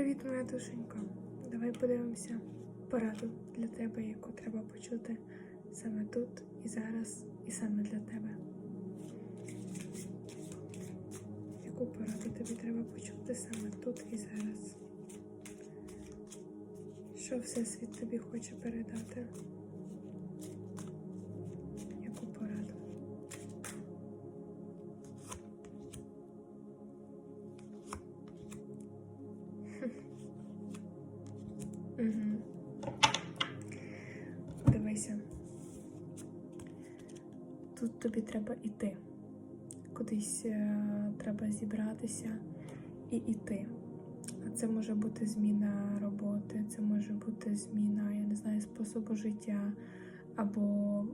Привіт, моя душенька. Давай подивимося пораду для тебе, яку треба почути саме тут і зараз, і саме для тебе. Яку пораду тобі треба почути саме тут і зараз? Що Всесвіт тобі хоче передати? Угу. Дивися. Тут тобі треба йти. Кудись е, треба зібратися і йти. Це може бути зміна роботи, це може бути зміна, я не знаю, способу життя або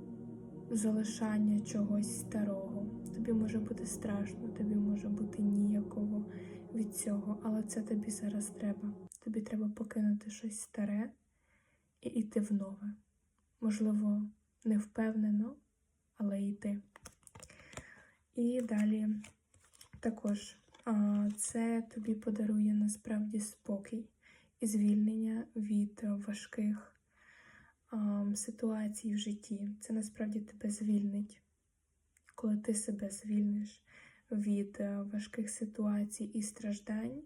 залишання чогось старого. Тобі може бути страшно, тобі може бути ніяково від цього, але це тобі зараз треба. Тобі треба покинути щось старе і йти в нове. Можливо, не впевнено, але йти. І далі також це тобі подарує насправді спокій і звільнення від важких ситуацій в житті. Це насправді тебе звільнить, коли ти себе звільниш від е, важких ситуацій і страждань.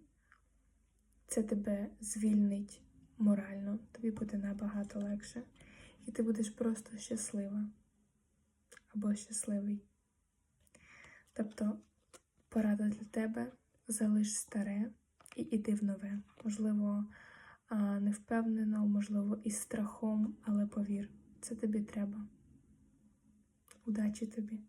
Це тебе звільнить морально, тобі буде набагато легше. І ти будеш просто щаслива або щасливий. Тобто порада для тебе залиш старе і іди в нове. Можливо, а, не впевнено, можливо, із страхом, але повір, це тобі треба. Удачі тобі!